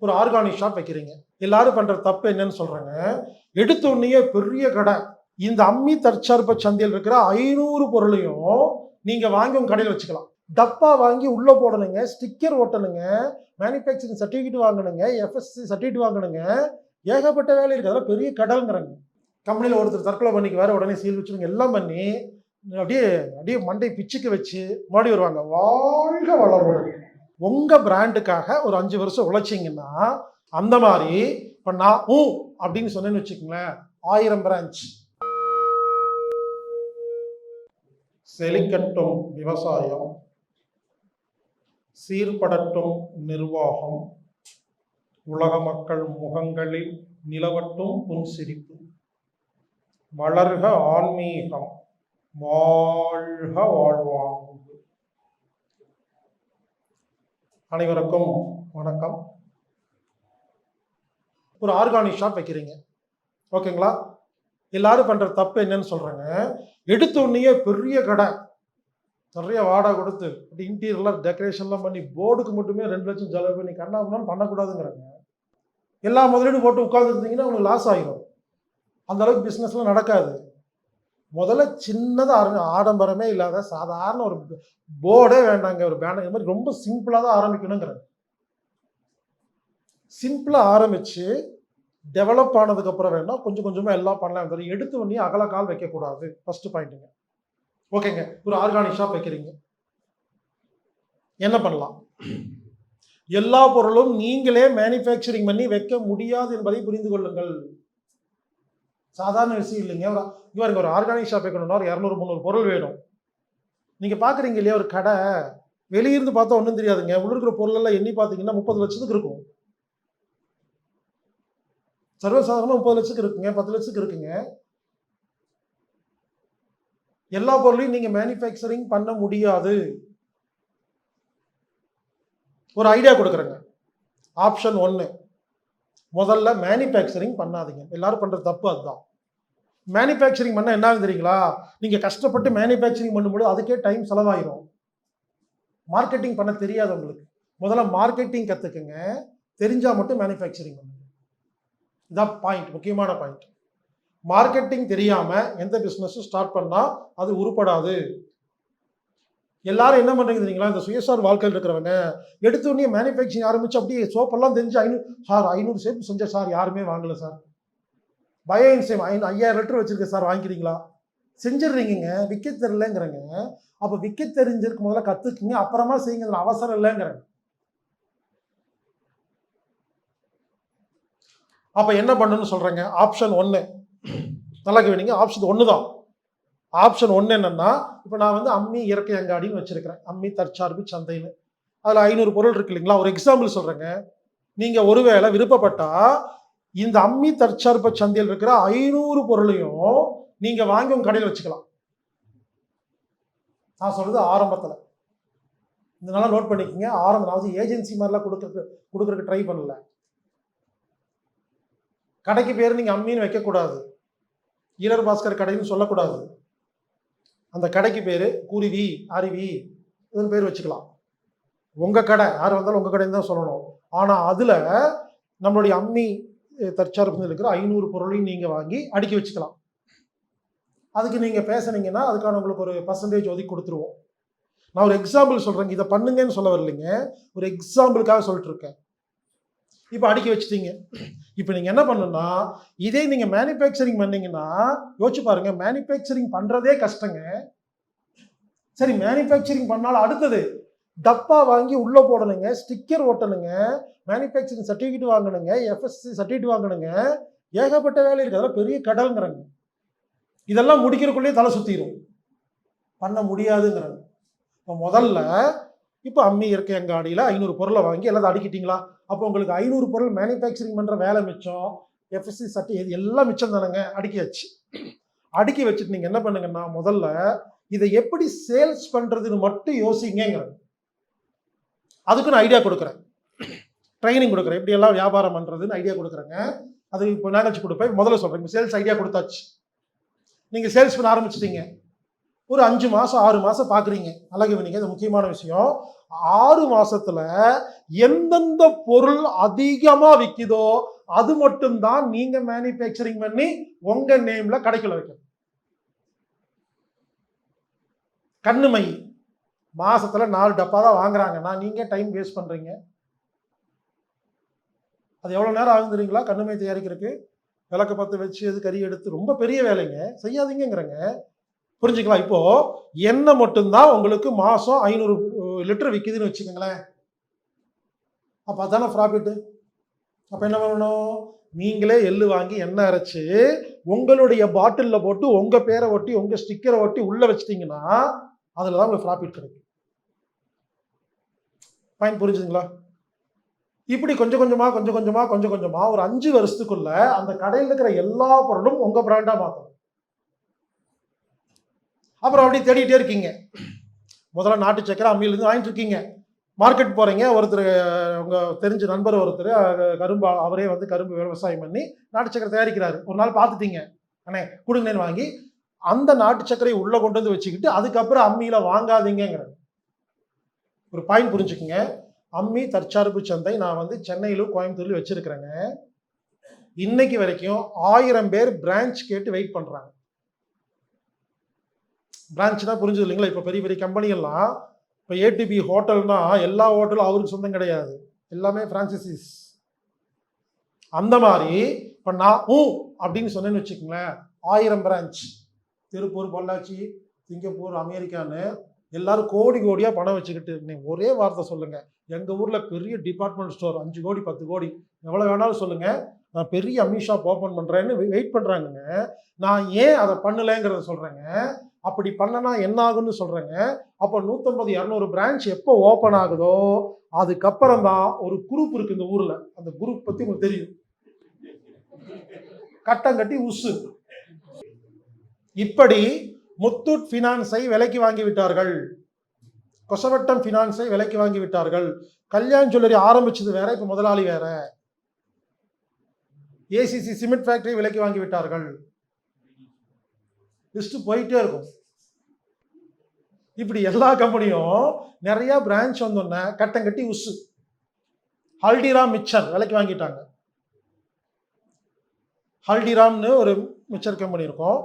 ஒரு organic shop வைக்கிறீங்க. எல்லாரும் பண்ற தப்பு என்னன்னு சொல்றாங்க. எடுத்த உடனே பெரிய கடை. இந்த அம்மி தற்சார்பு சந்தையில் இருக்கிற ஐநூறு பொருளையும் நீங்க வாங்கி உங்க கடையில் வச்சுக்கலாம். டப்பா வாங்கி உள்ள போடணுங்க. ஸ்டிக்கர் ஓட்டணுங்க மேனுஃபேக்சரிங் சர்டிஃபிகேட் வாங்கணுங்க. எஃப்எஸ்சி சர்டிஃபிகேட் வாங்கணுங்க. ஏகப்பட்ட வேலை இருக்கிறதால அதெல்லாம் பெரிய கடல்ங்கிறாங்க. கம்பெனியில் ஒருத்தர் தற்கொலை பண்ணிக்கு வேற உடனே சீல் வச்சுருங்க எல்லாம் பண்ணி அப்படியே அப்படியே மண்டை பிச்சுக்கு வச்சு மறுபடியும் வருவாங்க. வாழ்க வளர்வுடன் உங்கள் பிராண்டுக்காக ஒரு அஞ்சு வருஷம் உழைச்சிங்கன்னா அந்த மாதிரி இப்போ நான் ஊ அப்படின்னு சொன்னேன்னு வச்சுக்கோங்களேன் ஆயிரம் பிரான்ச் செழிக்கட்டும் விவசாயம் சீர்படட்டும் நிர்வாகம் உலக மக்கள் முகங்களில் நிலவட்டும் புன்சிரிப்பு வளர்க ஆன்மீகம் வாழ்க வாழ்வாங்க அனைவருக்கும் வணக்கம். ஒரு ஆர்கானிக் ஷாப் வைக்கிறீங்க. ஓகேங்களா எல்லாரும் பண்ற தப்பு என்னன்னு சொல்றாங்க. எடுத்த உடனே பெரிய கடை. நிறைய வாடகை கொடுத்து அப்படி இன்டீரியர்லாம் டெக்கரேஷன்லாம் பண்ணி போர்டுக்கு மட்டுமே ரெண்டு லட்சம் செலவு பண்ணி கண்ணா பண்ணக்கூடாதுங்கிறாங்க. எல்லா முதலீடும் போட்டு உட்காந்துருந்தீங்கன்னா உங்களுக்கு லாஸ் ஆகிடும் அந்த அளவுக்கு பிஸ்னஸ்லாம் நடக்காது. முதல்ல சின்னதாக ஆரம்பி ஆடம்பரமே இல்லாத சாதாரண ஒரு போர்டே வேண்டாங்க ஒரு பேனர். இது மாதிரி ரொம்ப சிம்பிளாக தான் ஆரம்பிக்கணுங்கிறாங்க சிம்பிளாக ஆரம்பித்து டெவலப் ஆனதுக்கப்புறம் வேணா கொஞ்சம் கொஞ்சமாக எல்லாம் பண்ணலாம். எடுத்து பண்ணி அகல கால் வைக்கக்கூடாது. ஃபர்ஸ்ட் பாயிண்ட்டுங்க ஓகேங்க ஒரு ஆர்கானிக் ஷாப் வைக்கிறீங்க. என்ன பண்ணலாம்? எல்லா பொருளும் நீங்களே மேனுஃபேக்சரிங் பண்ணி வைக்க முடியாது என்பதை புரிந்து கொள்ளுங்கள். சாதாரண விஷயம் இல்லைங்க. ஒரு இங்க ஒரு ஆர்கானிக் ஷாப் வைக்கணும்னா ஒரு இரநூறு முந்நூறு பொருள் வேணும். நீங்கள் பார்க்குறீங்க இல்லையா ஒரு கடை வெளியிருந்து பார்த்தா ஒன்றும் தெரியாதுங்க. உள்ள இருக்கிற பொருளெல்லாம் எண்ணி பார்த்தீங்கன்னா முப்பது லட்சத்துக்கு இருக்கும். சர்வசாதாரணமாக முப்பது லட்சத்துக்கு இருக்குங்க பத்து லட்சத்துக்கு இருக்குங்க. எல்லா பொருளையும் நீங்கள் மேனுஃபேக்சரிங் பண்ண முடியாது. ஒரு ஐடியா கொடுக்குறேங்க. ஆப்ஷன் ஒன்று முதல்ல மேனுஃபேக்சரிங் பண்ணாதீங்க. எல்லாரும் பண்ணுற தப்பு அதுதான். மேனுஃபேக்சரிங் பண்ணால் என்ன ஆகுது தெரியுங்களா? நீங்கள் கஷ்டப்பட்டு மேனுஃபேக்சரிங் பண்ணும்போது அதுக்கே டைம் செலவாயிரும். மார்க்கெட்டிங் பண்ண தெரியாது உங்களுக்கு. முதல்ல மார்க்கெட்டிங் கற்றுக்குங்க தெரிஞ்சால் மட்டும் மேனுஃபேக்சரிங் பண்ணுங்க. இதான் பாயிண்ட் முக்கியமான பாயிண்ட் மார்க்கெட்டிங் தெரியாமல் எந்த பிஸ்னஸும் ஸ்டார்ட் பண்ணால் அது உருப்படாது. எல்லாரும் என்ன பண்றீங்க தெரியுங்களா? இந்த சுயசார் வாழ்க்கையில் இருக்கிறவங்க எடுத்த உடனே மேனுஃபேக்சரிங் ஆரம்பிச்சு அப்படியே சோப்பெல்லாம் தெரிஞ்சு ஐநூறு சார் ஐநூறு சேப்பு செஞ்ச சார் யாருமே வாங்கல சார். பயோஇன்சேம் ஐநூறு ஐயாயிரம் லிட்டர் வச்சிருக்க சார் வாங்கிக்கிறீங்களா? செஞ்சிடுறீங்க விற்க தெரிலங்கிறங்க அப்போ விற்க தெரிஞ்சிருக்கு முதல்ல கற்றுக்குங்க அப்புறமா செய்யுங்க இதுல அவசரம் இல்லைங்கிறேன். அப்போ என்ன பண்ணணும்னு சொல்கிறேங்க ஆப்ஷன் ஒன்று நல்லா கவனிங்க ஆப்ஷன் ஒன்று தான் ஆப்ஷன் ஒன்று என்னென்னா இப்போ நான் வந்து அம்மி இயற்கை அங்காடின்னு வச்சுருக்கிறேன். அம்மி தற்சார்பு சந்தைன்னு. அதில் ஐநூறு பொருள் இருக்கு இல்லைங்களா? ஒரு எக்ஸாம்பிள் சொல்கிறேங்க நீங்கள் ஒருவேளை விருப்பப்பட்டால் இந்த அம்மி தற்சார்பு சந்தையில் இருக்கிற ஐநூறு பொருளையும் நீங்கள் வாங்கி உங்கள் கடையில் வச்சுக்கலாம். நான் சொல்கிறது ஆரம்பத்தில். இதனால நோட் பண்ணிக்கோங்க. ஆரம்பம் நான் வந்து ஏஜென்சி மாதிரிலாம் கொடுக்குறக்கு கொடுக்குறக்கு ட்ரை பண்ணல. கடைக்கு பேர் நீங்கள் அம்மின்னு வைக்கக்கூடாது. ஈரர் பாஸ்கர் கடைன்னு சொல்லக்கூடாது. அந்த கடைக்கு பேர் குருவி அருவி இதுன்னு பேர் வச்சுக்கலாம். உங்கள் கடை யார் வந்தாலும் உங்கள் கடைன்னு தான் சொல்லணும். ஆனால் அதில் நம்மளுடைய அம்மி அஹ், தற்சார்பு இருக்கிற ஐநூறு பொருளையும் நீங்கள் வாங்கி அடுக்கி வச்சுக்கலாம். அதுக்கு நீங்கள் பேசுனீங்கன்னா அதுக்கான உங்களுக்கு ஒரு பர்சன்டேஜ் ஒதுக்கி கொடுத்துருவோம். நான் ஒரு எக்ஸாம்பிள் சொல்கிறேங்க இதை பண்ணுங்கன்னு சொல்ல வரலைங்க. ஒரு எக்ஸாம்பிளுக்காக சொல்லிட்டு இருக்கேன். இப்போ அடுக்கி வச்சிட்டீங்க. இப்போ நீங்கள் என்ன பண்ணணும்னா இதே நீங்கள் மேனுஃபேக்சரிங் பண்ணீங்கன்னா யோசிச்சு பாருங்க மேனுஃபேக்சரிங் பண்ணுறதே கஷ்டங்க. சரி மேனுஃபேக்சரிங் பண்ணாலும் அடுத்தது டப்பா வாங்கி உள்ளே போடணுங்க ஸ்டிக்கர் ஒட்டணுங்க மேனுஃபேக்சரிங் சர்டிஃபிகேட் வாங்கணுங்க எஃப்எஸ்சி சர்டிஃபிகேட் வாங்கணுங்க. ஏகப்பட்ட வேலை இருக்குது அதெல்லாம் பெரிய கடல்ங்கிறாங்க. இதெல்லாம் முடிக்கிறதுக்குள்ளேயே தலை சுற்றிடும் பண்ண முடியாதுங்கிறாங்க. இப்போ முதல்ல இப்போ அம்மி இயற்கை அங்காடியில் ஐநூறு பொருளை வாங்கி எல்லாத்தையும் அடிக்கிட்டீங்களா? அப்போ உங்களுக்கு ஐநூறு பொருள் மேனுஃபேக்சரிங் பண்ணுற வேலை மிச்சம் எஃப்எஸ்சி சட்டி இது எல்லாம் மிச்சம் தானேங்க அடுக்கியாச்சு. அடுக்கி வச்சுட்டு நீங்கள் என்ன பண்ணுங்கன்னா முதல்ல இதை எப்படி சேல்ஸ் பண்ணுறதுன்னு மட்டும் யோசிங்கிறாங்க அதுக்கு நான் ஐடியா கொடுக்குறேன். ட்ரைனிங் கொடுக்குறேன். எப்படி எல்லாம் வியாபாரம் பண்ணுறதுன்னு ஐடியா கொடுக்குறேங்க. அது இப்போ மேனேஜ் கொடுப்பேன். முதல்ல சொல்கிறேன் சேல்ஸ் ஐடியா கொடுத்தாச்சு. நீங்கள் சேல்ஸ் பண்ண ஆரம்பிச்சிட்டீங்க. ஒரு அஞ்சு மாதம் ஆறு மாதம் பார்க்குறீங்க அழகு கவனிங்க இது முக்கியமான விஷயம். ஆறு மாதத்தில் எந்தெந்த பொருள் அதிகமாக விற்கிதோ அது மட்டும்தான் நீங்கள் மேனுஃபேக்சரிங் பண்ணி உங்கள் நேமில் கடைக்குள்ள வைக்கணும். கண்ணுமை. மை நாலு டப்பா தான் வாங்குறாங்கன்னா நீங்கள் டைம் வேஸ்ட் பண்ணுறீங்க அது எவ்வளோ நேரம் ஆகுந்துறீங்களா கண்ணுமை தயாரிக்கிறதுக்கு விளக்க பற்ற வச்சு அது கறி எடுத்து ரொம்ப பெரிய வேலைங்க. செய்யாதீங்கங்கிறங்க. புரிஞ்சுக்கலாம். இப்போ எண்ணெய் மட்டும்தான் உங்களுக்கு மாசம் ஐநூறு லிட்டர் விற்கிதுன்னு வச்சுக்கோங்களேன். அப்போ அதானே ப்ராஃபிட்டு அப்போ என்ன பண்ணணும்? நீங்களே எள்ளு வாங்கி எண்ணெய் அரைச்சி உங்களுடைய பாட்டிலில் போட்டு உங்கள் பேரை ஒட்டி உங்கள் ஸ்டிக்கரை ஒட்டி உள்ளே வச்சிட்டிங்கன்னா அதில் தான் உங்களுக்கு ப்ராஃபிட் கிடைக்கும். பாயிண்ட் புரிஞ்சுதுங்களா? இப்படி கொஞ்சம் கொஞ்சமாக கொஞ்சம் கொஞ்சமாக கொஞ்சம் கொஞ்சமாக ஒரு அஞ்சு வருஷத்துக்குள்ள அந்த கடையில் இருக்கிற எல்லா பொருளும் உங்கள் பிராண்டாக மாற்றணும் அப்புறம் அப்படியே தேடிட்டே இருக்கீங்க. முதல்ல நாட்டு சக்கரை அம்மியிலேருந்து வாங்கிட்டு இருக்கீங்க. மார்க்கெட் போகிறீங்க ஒருத்தர் உங்கள் தெரிஞ்ச நண்பர் ஒருத்தர் கரும்பு அவரே வந்து கரும்பு விவசாயம் பண்ணி நாட்டு சக்கரை தயாரிக்கிறாரு. ஒரு நாள் பார்த்துட்டீங்க. அண்ணே கொடுங்கன்னு வாங்கி அந்த நாட்டு சக்கரையை உள்ளே கொண்டு வந்து வச்சுக்கிட்டு அதுக்கப்புறம் அம்மியில் வாங்காதீங்கிறது ஒரு பாயிண்ட் புரிஞ்சுக்கோங்க. அம்மி தற்சார்பு சந்தை நான் வந்து சென்னையிலும் கோயம்புத்தூர்லையும் வச்சுருக்கிறேங்க. இன்னைக்கு வரைக்கும் ஆயிரம் பேர் பிரான்ச் கேட்டு வெயிட் பண்ணுறாங்க பிரான்ச் தான் புரிஞ்சது இல்லைங்களா? இப்போ பெரிய பெரிய கம்பெனிகள்லாம் இப்போ ஏடிபி ஹோட்டல்னா எல்லா ஹோட்டலும் அவருக்கு சொந்தம் கிடையாது. எல்லாமே ஃப்ரான்சிசிஸ் அந்த மாதிரி இப்போ நான் ஊ அப்படின்னு சொன்னேன்னு வச்சுக்கோங்களேன். ஆயிரம் பிரான்ச் திருப்பூர் பொள்ளாச்சி சிங்கப்பூர் அமெரிக்கான்னு எல்லாரும் கோடி கோடியாக பணம் வச்சுக்கிட்டு நீங்க ஒரே வார்த்தை சொல்லுங்கள் எங்கள் ஊரில் பெரிய டிபார்ட்மெண்ட் ஸ்டோர் அஞ்சு கோடி பத்து கோடி. எவ்வளோ வேணாலும் சொல்லுங்கள் நான் பெரிய அமித்ஷா ஓப்பன் பண்ணுறேன்னு வெயிட் பண்ணுறாங்கங்க நான் ஏன் அதை பண்ணலைங்கிறத சொல்கிறேங்க அப்படி பண்ணனா என்ன ஆகும்னு சொல்கிறேங்க அப்போ நூற்றம்பது இரநூறு பிரான்ச் எப்போ ஓப்பன் ஆகுதோ அதுக்கப்புறம் தான் ஒரு குரூப் இருக்கு இந்த ஊரில். அந்த குரூப் பற்றி உங்களுக்கு தெரியும். கட்டம் கட்டி உசு. இப்படி முத்தூட் ஃபினான்ஸை விலைக்கு வாங்கி விட்டார்கள். கொசவட்டம் ஃபினான்ஸை விலைக்கு வாங்கி விட்டார்கள். கல்யாண் ஜுவல்லரி ஆரம்பிச்சது வேற இப்போ முதலாளி வேற. ஏசிசி சிமெண்ட் ஃபேக்டரி விலைக்கு வாங்கி விட்டார்கள். லிஸ்ட் போயிட்டே இருக்கும். இப்படி எல்லா கம்பெனியும் நிறைய பிரான்ச் வந்தோடனே கட்டம் கட்டி உசு. ஹல்டிராம் மிச்சர் விலைக்கு வாங்கிட்டாங்க. ஹல்டிராம்னு ஒரு மிச்சர் கம்பெனி இருக்கும்.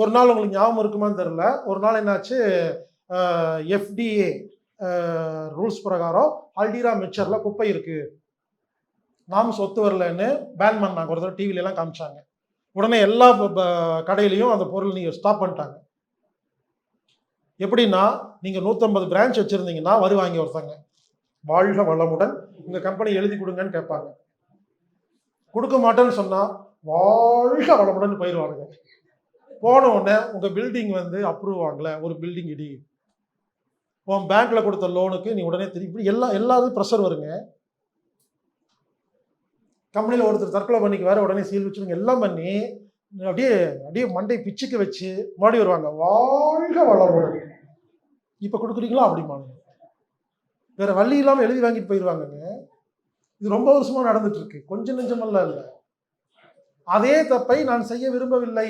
ஒரு நாள் உங்களுக்கு ஞாபகம் இருக்குமான்னு தெரில ஒரு நாள் என்னாச்சு? எஃப்டிஏ ரூல்ஸ் பிரகாரம் ஹல்டிராம் மிச்சரில் குப்பை இருக்குது நாம் சொத்து வரலன்னு பேன் பண்ணாங்க. ஒரு தடவை டிவில எல்லாம் காமிச்சாங்க. உடனே எல்லா ப- ப- கடையிலையும் அந்த பொருள் நீங்கள் ஸ்டாப் பண்ணிட்டாங்க. எப்படின்னா நீங்கள் நூற்றம்பது பிரான்ச் வச்சுருந்தீங்கன்னா வருவாங்க ஒருத்தங்க. வாழ்க வளமுடன். உங்கள் கம்பெனி எழுதி கொடுங்கன்னு கேட்பாங்க. கொடுக்க மாட்டேன்னு சொன்னால் வாழ்க வளமுடன் போயிடுவானுங்க போன உடனே உங்கள் பில்டிங் வந்து அப்ரூவ் ஆகலை. ஒரு பில்டிங் இடி. உன் பேங்க்கில் கொடுத்த லோனுக்கு நீ உடனே திருப்பி எல்லா எல்லாரும் ப்ரெஷர் வருங்க. கம்பெனியில் ஒருத்தர் தற்கொலை பண்ணிக்கு வேற உடனே சீல் வச்சுருங்க எல்லாம் பண்ணி அப்படியே அப்படியே மண்டை பிச்சுக்கு வச்சு மறுபடி வருவாங்க. வாழ்க வளமுடன். இப்போ கொடுக்குறீங்களா? அப்படிம்பாங்க வேற வழி இல்லாமல் எழுதி வாங்கிட்டு போயிடுவாங்கங்க இது ரொம்ப வருஷமாக நடந்துட்டு இருக்கு கொஞ்சம் நெஞ்சமெல்லாம் இல்லை. அதே தப்பை நான் செய்ய விரும்பவில்லை.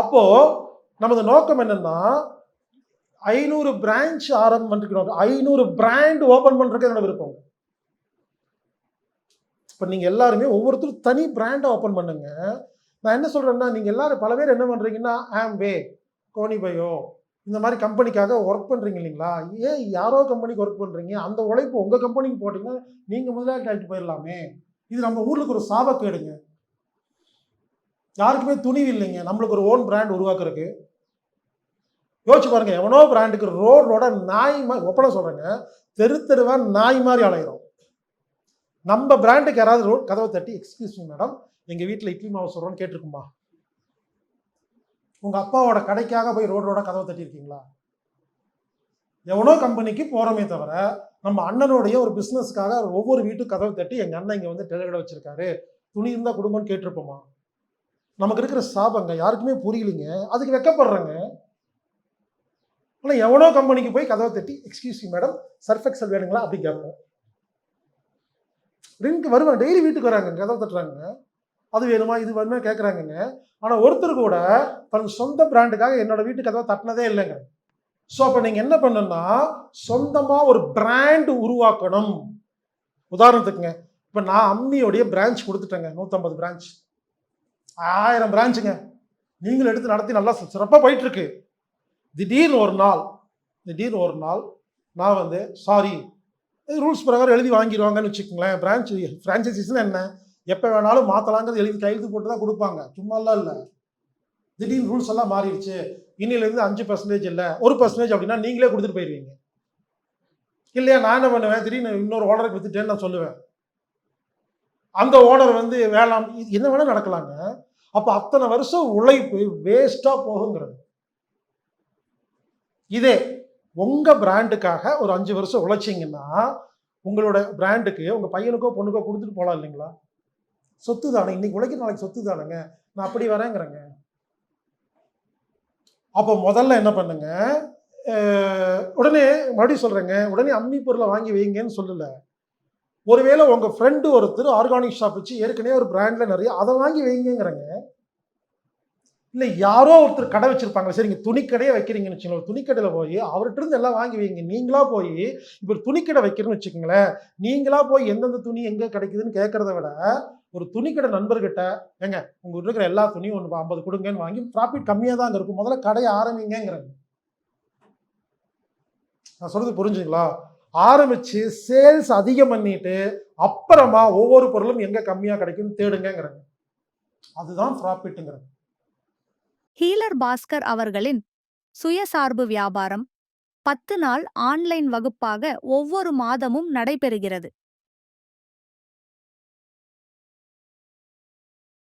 அப்போ நமது நோக்கம் என்னன்னா ஐநூறு பிரான்ச் ஆரம்பம் பண்ணிருக்கிறோம் ஐநூறு பிராண்ட் ஓபன் பண்றதுக்கு என்னோட விருப்பம். இப்போ நீங்கள் எல்லாருமே ஒவ்வொருத்தரும் தனி பிராண்டை ஓப்பன் பண்ணுங்க. நான் என்ன சொல்கிறேன்னா நீங்கள் எல்லாரும் பல பேர் என்ன பண்றீங்கன்னா ஆம்வே கோனிபயோ இந்த மாதிரி கம்பெனிக்காக ஒர்க் பண்ணுறீங்க இல்லைங்களா? ஏன் யாரோ கம்பெனிக்கு ஒர்க் பண்ணுறீங்க அந்த உழைப்பு உங்கள் கம்பெனிக்கு போட்டிங்கன்னா நீங்கள் முதலாளி ஆகிட்டு போயிடலாமே. இது நம்ம ஊருக்கு ஒரு சாபக்கேடுங்க யாருக்குமே துணிவு இல்லைங்க. நம்மளுக்கு ஒரு ஓன் பிராண்ட் உருவாக்குறதுக்கு. யோசிச்சு பாருங்க எவனோ பிராண்டுக்கு ரோடோட நாய் மாதிரி ஒப்பனை சொல்கிறேங்க தெரு தெருவாக நாய் மாதிரி அலையிறோம். நம்ம பிராண்டுக்கு யாராவது ரோட் கதவை தட்டி எக்ஸ்கியூஸ் மீ மேடம் எங்கள் வீட்டில் இட்லி மாவு சொல்றோம்னு கேட்டிருக்குமா? உங்கள் அப்பாவோட கடைக்காக போய் ரோடோட ரோட கதவை தட்டியிருக்கீங்களா? எவ்வளோ கம்பெனிக்கு போகிறோமே தவிர நம்ம அண்ணனுடைய ஒரு பிஸ்னஸ்க்காக ஒவ்வொரு வீட்டுக்கு கதவை தட்டி எங்கள் அண்ணன் இங்கே வந்து டெலிகடை வச்சிருக்காரு. துணி இருந்தால் கொடுங்கன்னு கேட்டிருப்போமா? நமக்கு இருக்கிற சாபங்க யாருக்குமே புரியலைங்க. அதுக்கு வெக்கப்படுறேங்க. ஆனால் எவ்வளோ கம்பெனிக்கு போய் கதவை தட்டி எக்ஸ்கியூஸ் மேடம் சர்ஃப் எக்ஸல் வேணுங்களா? அப்படி கேட்போம். ரிங்க் வருவாங்க டெய்லி வீட்டுக்கு வராங்க கதவு தட்டுறாங்க. அது வேணுமா இது வேணுமா கேட்குறாங்கங்க ஆனால் ஒருத்தர் கூட தன் சொந்த பிராண்டுக்காக என்னோட வீட்டு கதவை தட்டினதே இல்லைங்க. ஸோ அப்போ நீங்கள் என்ன பண்ணணும்னா சொந்தமாக ஒரு பிராண்ட் உருவாக்கணும். உதாரணத்துக்குங்க இப்போ நான் அம்மியோடைய பிரான்ச் கொடுத்துட்டேங்க நூற்றம்பது பிரான்ச் ஆயிரம் பிரான்ச்சுங்க நீங்களும் எடுத்து நடத்தி நல்லா சிறப்பாக போயிட்டுருக்கு. திடீர்னு ஒரு நாள் திடீர்னு ஒரு நாள் நான் வந்து சாரி ரூல்ஸ் பிரகாரம் எழுதி வாங்கிடுவாங்கன்னு வச்சுக்கோங்களேன். பிரான்ச் ஃப்ரான்ச்சைசிஸ்னு என்ன? எப்போ வேணாலும் மாற்றலாங்கிறது எழுதி கையெழுத்து போட்டு தான் கொடுப்பாங்க. சும்மாலாம் இல்லை. திடீர்னு ரூல்ஸ் எல்லாம் மாறிடுச்சு. இன்னிலேருந்து அஞ்சு பர்சன்டேஜ் இல்லை. ஒரு பர்சன்டேஜ் அப்படின்னா நீங்களே கொடுத்துட்டு போயிடுவீங்க இல்லையா நான் என்ன பண்ணுவேன்? திடீர்னு இன்னொரு ஓனருக்கு வித்துட்டேன்னு நான் சொல்லுவேன். அந்த ஓனர் வந்து வேளாண் என்ன வேணால் நடக்கலாங்க. அப்போ அத்தனை வருஷம் உழைப்பு வேஸ்ட்டாக போகுங்கிறது. இதே உங்கள் பிராண்டுக்காக ஒரு அஞ்சு வருஷம் உழைச்சிங்கன்னா உங்களோட பிராண்டுக்கு உங்கள் பையனுக்கோ பொண்ணுக்கோ கொடுத்துட்டு போகலாம் இல்லைங்களா? சொத்து தானே இன்னைக்கு உழைக்கிற நாளைக்கு சொத்து தானேங்க நான் அப்படி வரேங்கிறேங்க. அப்போ முதல்ல என்ன பண்ணுங்க? உடனே மறுபடியும் சொல்கிறேங்க உடனே அம்மி பொருளை வாங்கி வைங்கன்னு சொல்லலை. ஒருவேளை உங்கள் ஃப்ரெண்டு ஒருத்தர் ஆர்கானிக் ஷாப் வச்சு ஏற்கனவே ஒரு பிராண்டில் நிறைய அதை வாங்கி வைங்கிறேங்க இல்லை யாரோ ஒருத்தர் கடை வச்சிருப்பாங்க சரிங்க துணிக்கடையே வைக்கிறீங்கன்னு வச்சுக்கோங்களேன் துணிக்கடையில் போய் அவர்கிட்ட இருந்து எல்லாம் வாங்கி வைங்க. நீங்களா போய் இப்போ ஒரு துணிக்கடை வைக்கிறேன்னு வச்சுக்கோங்களேன் நீங்களா போய் எந்தெந்த துணி எங்கே கிடைக்குதுன்னு கேட்கறத விட ஒரு துணிக்கடை நண்பர்கிட்ட ஏங்க உங்க இருக்கிற எல்லா துணியும் ஒன்று ஐம்பது கொடுங்கன்னு வாங்கி ப்ராஃபிட் கம்மியாக தான் இருக்கும். முதல்ல கடையை ஆரம்பிங்கிறாங்க நான் சொல்றது புரிஞ்சுங்களா? ஆரம்பிச்சு சேல்ஸ் அதிகம் பண்ணிட்டு அப்புறமா ஒவ்வொரு பொருளும் எங்க கம்மியாக கிடைக்கும்னு தேடுங்கிறாங்க அதுதான் ப்ராஃபிட்டுங்கிறாங்க ஹீலர் பாஸ்கர் அவர்களின் சுயசார்பு வியாபாரம் பத்து நாள் ஆன்லைன் வகுப்பாக ஒவ்வொரு மாதமும் நடைபெறுகிறது.